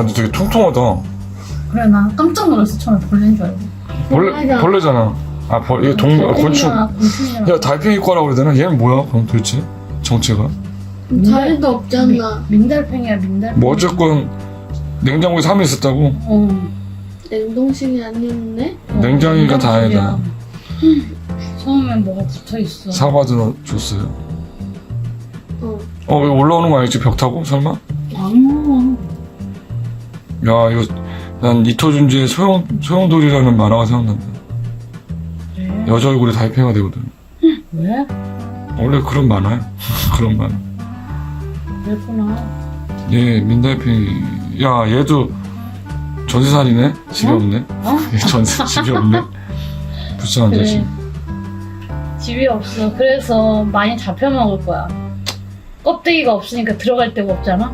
근데 되게 통통하다. 그래 나 깜짝 놀랐어 처음에 벌레인 줄 알고. 벌레. 벌레잖아. 아, 벌, 이게 동, 아, 곤충. 곤충이야. 야, 달팽이과라고 그래야 되나? 얘는 뭐야, 그럼 도대체? 정체가? 자리도 없잖아. 민달팽이야 민달. 뭐, 어쨌건, 냉장고에 3일 있었다고? 어. 냉동실이 아니었네? 어, 냉장이가. 다행이다. 처음에 뭐가 붙어 있어. 사과도 줬어요. 어. 어, 왜 올라오는 거 아니지? 벽 타고? 설마? 아니 야. 야, 이거, 난 이토준지의 소용, 소용돌이라는 만화가 생각난다. 그래? 여자 얼굴에 달팽이가 되거든. 왜? 원래 그런 만화야. 그런 만화. 그랬구나. 얘, 민달팽이. 야, 얘도 전세살이네? 집이 어? 없네? 어? 얘 전세, 집이 없네? 불쌍한 그래. 자식. 집이 없어. 그래서 많이 잡혀 먹을 거야. 껍데기가 없으니까 들어갈 데가 없잖아.